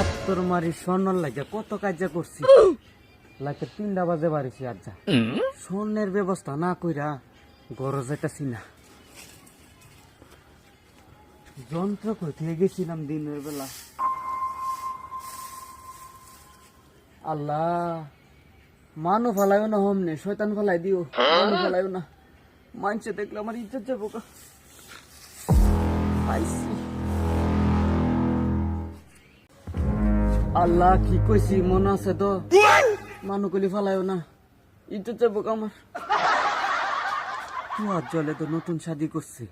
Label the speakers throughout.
Speaker 1: আত্মর মারি স্বর্ণর কত কাজা করছি? তিনটা বাজে যা স্বর্ণের ব্যবস্থা না কইরা গরজ না। যন্ত্র দিনের বেলা। আল্লাহ মানু ফালাইও না হমনে, শয়তান ফালাই দিও মানু ফালাইও না। মানছে দেখলে আমার ইজ্জত যাব কা আল্লাহ কি কইছি মনে আছে তো? মানু কলি ফালাইও না। ইজ্জত যাব আমার। তুয়ার জলে তো নতুন শাদি করছে।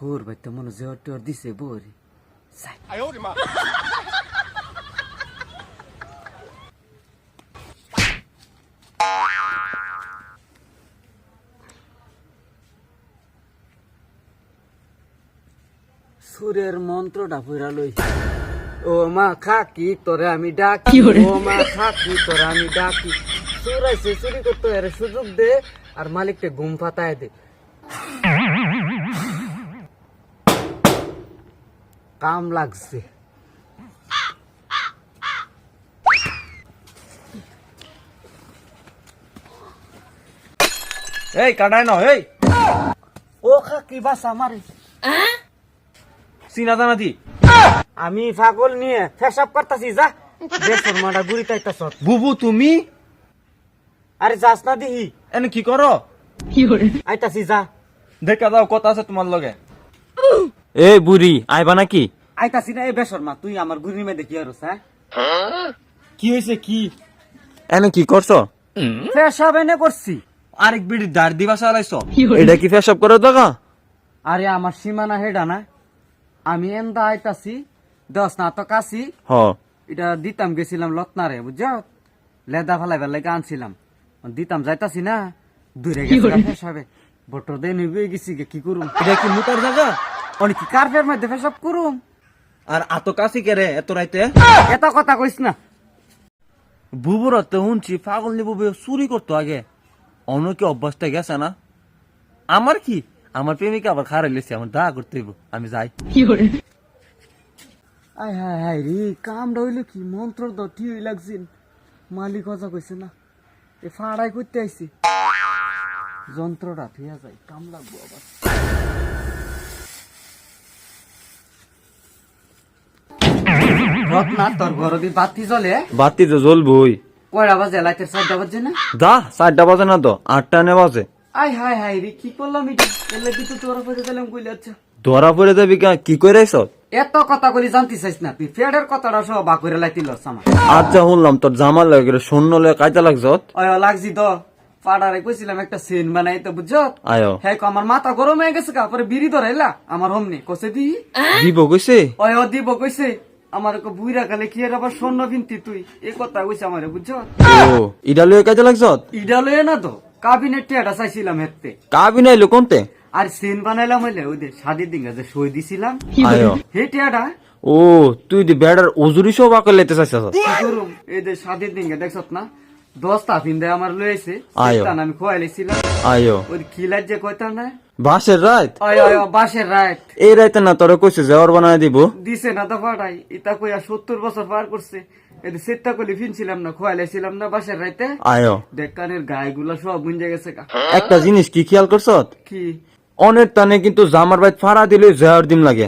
Speaker 1: হোর ভাই তো মনে জোর টোর দিছে বৌরি। সাই সুরের মন্ত্রটা ফুরা লই ও মা খাকি তোরে আমি ডাকি। ও মা খাকি তোরে আমি ডাকি। সুরাইছে চুরি করতে এর সুযোগ দে আর মালিককে ঘুম ফাতায় দে। কাম লাগছে।
Speaker 2: এই কাটায় না এই।
Speaker 1: ও খাকি বাস আমারে।
Speaker 2: চিনা জানা দি।
Speaker 1: আমি পাগল নিয়ে ফেসাব করতাছি যা। দেশর মাটা গুড়ি তাইতাছ
Speaker 2: বুবু তুমি?
Speaker 1: আরে যাস না দিহি
Speaker 2: এনে কি করো?
Speaker 1: আইতাছি যা।
Speaker 2: দেখা দাও কথা আছে তোমার লগে। এই বুড়ি আইবা নাকি?
Speaker 1: আইতাছি না এ বেসর মা তুই আমার গুড়ি মে দেখি আর হ্যাঁ? কি হয়েছে কি?
Speaker 2: এনে কি করছ?
Speaker 1: ফেসাব এনে করছি।
Speaker 2: আরেক বিড়ি দাঁড় দিবা চালাইছো। এটা কি ফেসব করে দেখা
Speaker 1: আরে আমার সীমানা হেডা না। আমি এন্দা আইতাছি দশ না তো
Speaker 2: হ।
Speaker 1: এটা দিতাম গেছিলাম লতনারে বুঝছ? লেদা ফালাইবার লাগে আনছিলাম। দিতাম যাইতাছি না দূরে গেছে ফেসাবে বটর দিয়ে নিবে গেছি কি করুম?
Speaker 2: এটা কি মুতার জায়গা
Speaker 1: অনেক কি কার্পের মধ্যে ফেসাব করুম?
Speaker 2: আর আত কাছি কেরে এত রাইতে?
Speaker 1: এত কথা কইস না।
Speaker 2: বুবুর তো শুনছি পাগল নি বুবু চুরি করতো আগে। অন্য কি অভ্যাসটা গেছে না? আমার কি? আমার প্রেমিকা আবার খারাই লেছে আমার দা করতে আমি যাই।
Speaker 1: আয় হায় হায় রে কামটা হইল কি? মন্ত্র তো ঠিক লাগছিল মালিক কথা কইছে না এ ফাড়াই করতে আইছি। যন্ত্রটা থিয়া যায় কাম লাগবো আবার। রত্না তোর ঘর দি বাতি জ্বলে?
Speaker 2: বাতি তো জ্বলবই।
Speaker 1: কয়টা বাজে? লাইটের চারটা বাজে না?
Speaker 2: দা চারটা বাজে না তো আটটা নে বাজে।
Speaker 1: আয় হায় হায় রে কি করলাম এটা? এলে কি তো তোর পয়সা দিলাম কইলে আচ্ছা।
Speaker 2: ধরা পড়ে যাবি কা কি করে আইস
Speaker 1: এত কথা কলি জানতে চাইস না তুই। ফেডের কথাটা সব বাকুরে লাইতিল আমার।
Speaker 2: আচ্ছা শুনলাম তোর জামা লাগে শূন্য লয়ে কাজে লাগছত
Speaker 1: ওই লাগছি তো। পাড়ারে কইছিলাম একটা সেন বানাই তো বুঝছ?
Speaker 2: আয়ো।
Speaker 1: হ্যাঁ কো আমার মাথা গরম হয়ে গেছে কা পরে বিড়ি ধরাইলা আমার হমনি কসে দি?
Speaker 2: দিব কইছে?
Speaker 1: ও দিব কইছে। আমার কো বুইরা কালে কি এর আবার স্বর্ণ কিনতি তুই? এই কথা কইছে আমারে বুঝছ?
Speaker 2: ও ইডা লয়ে কাজে লাগছত
Speaker 1: ইডা লয়ে না তো কাবিনেট টিয়াটা চাইছিলাম হেতে
Speaker 2: কাবি নাইলো কোনতে?
Speaker 1: আর সেন বানাইলাম হইলে ওই যে শাদির দিন যে সই দিছিলাম
Speaker 2: আয়ো।
Speaker 1: হে টিয়াটা
Speaker 2: ও তুই দি বেড়ার উজুরি সব আকে লেতে চাইছস।
Speaker 1: এই যে শাদির দিন দেখছত না? দশটা ফিন্দে আমার লয়েছে। আমি খোয়াইলেছিলাম
Speaker 2: আয়ো।
Speaker 1: ওই খিলার যে কইতাম না?
Speaker 2: বাসের রাত?
Speaker 1: বাসের রাইট
Speaker 2: এই রাইতে না তোরা কইছে যে ওর বানায় দিব।
Speaker 1: দিছে না তো ফাটাই। ইতা কইয়া সত্তর বছর পার করছে। এতে সেটটা কলি ফিনছিলাম না খোয়াইলাইছিলাম না বাসের রাইতে।
Speaker 2: আয়ো।
Speaker 1: দেখানের গায়ে গুলা সব গুঞ্জে গেছে
Speaker 2: একটা জিনিস কি খেয়াল করছত
Speaker 1: কি?
Speaker 2: অনেক টানে কিন্তু জামার বাইত ফাড়া দিলে জয়ার দিন লাগে।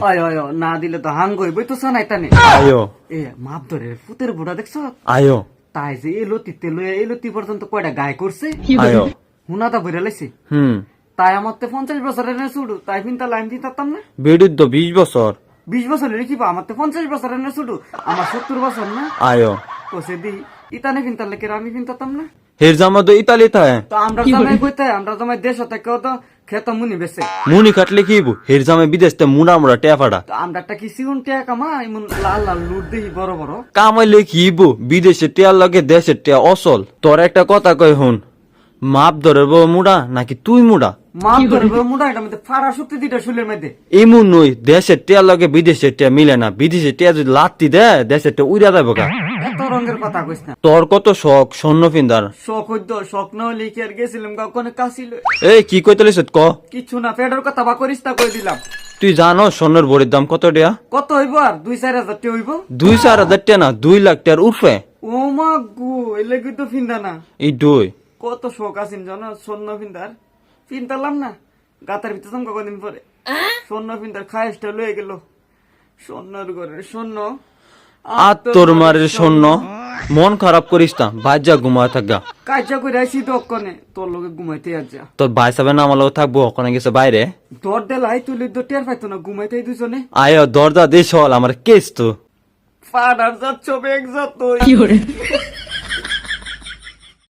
Speaker 1: না দিলে তো হাঙ্গ হইবই তো সানাই টানে।
Speaker 2: আয়ো।
Speaker 1: এ মাপ ধরে ফুতের বুড়া দেখছ?
Speaker 2: আয়ো।
Speaker 1: তাই যে এই লতিতে লয়ে এই লতি পর্যন্ত কয়টা গায়ে করছে?
Speaker 2: আয়ো।
Speaker 1: হুনা তা ভরে লাইছে?
Speaker 2: হুম।
Speaker 1: তাই আমার তো পঞ্চাশ বছরের না ছুটু তাই ফিনতা লাইন দিতাম না?
Speaker 2: বেডির তো বিশ বছর।
Speaker 1: বিশ বছরের কি আমার তো পঞ্চাশ বছরের না ছুটু আমার সত্তর বছর না?
Speaker 2: আয়ো।
Speaker 1: কষে দি ইতানে ফিনতার লেকে আমি ফিনতাম না?
Speaker 2: হের জামা তো ইতালি থাকে
Speaker 1: তো আমরা জামাই কইতে আমরা জামাই দেশ হতে কেউ তো খেত মুনি বেছে
Speaker 2: মুনি কাটলে কি হইব? হের জামা বিদেশ তে মুড়া মুড়া টেয়া ফাটা।
Speaker 1: তো আমরা একটা কি সিউন টিয়া কামা এমন লাল লাল লুট দেখি বড় বড়।
Speaker 2: কামাইলে কি হইব? বিদেশে টেয়ার লাগে দেশের টেয়া অসল। তোর একটা কথা কই হুন মাপ ধরে বউ মুড়া নাকি তুই মুড়া?
Speaker 1: মাপ ধরবে মুডা এটা মধ্যে ফাড়া শক্তি দিটা শুলের মধ্যে।
Speaker 2: এমন নই দেশের টেয়া লাগে বিদেশের টেয়া মিলে না। বিদেশের টেয়া যদি লাত্তি দে দেশের টেয়া উড়া যাবে কা
Speaker 1: এত রঙের কথা কইস না।
Speaker 2: তোর কত শখ স্বর্ণ ফিন্দার
Speaker 1: শখ হইত শখ না হলে কি আর গেছিলাম? কখনো কাশিল
Speaker 2: এই কি কইতেলিস ক?
Speaker 1: কিছু না পেটের কথা বা করিস তা কই দিলাম।
Speaker 2: তুই জানো স্বর্ণের বড়ির দাম কত টিয়া?
Speaker 1: কত হইব আর? দুই চার হাজার টি হইব?
Speaker 2: দুই চার হাজার টিয়া না দুই লাখ টিয়ার উঠবে
Speaker 1: ও মা গু এলে কি তো ফিন্দা না।
Speaker 2: এই দুই।
Speaker 1: কত শখ আছেন জানো স্বর্ণ ফিন্দার ফিনতালাম না গাতার ভিতরে চমকা কদিন পরে। স্বর্ণ ফিন্দার খায়েসটা লয়ে গেল। স্বর্ণর ঘরের স্বর্ণ।
Speaker 2: আর তোর মারের শূন্য। মন খারাপ করিস না বাজ্যা ঘুমা থাকা
Speaker 1: কাজা করে আসি তো অক্ষণে তোর লগে ঘুমাইতে আজা
Speaker 2: তোর ভাই সাবে না আমার লগে থাকব ওখানে গেছে বাইরে।
Speaker 1: দর দেলাই তুলি তো টের পাইতো না ঘুমাইতে দুজনে।
Speaker 2: আয় দরজা দিয়ে চল আমার কেস তো।
Speaker 1: পাড়ার যাচ্ছ বেগ যা তুই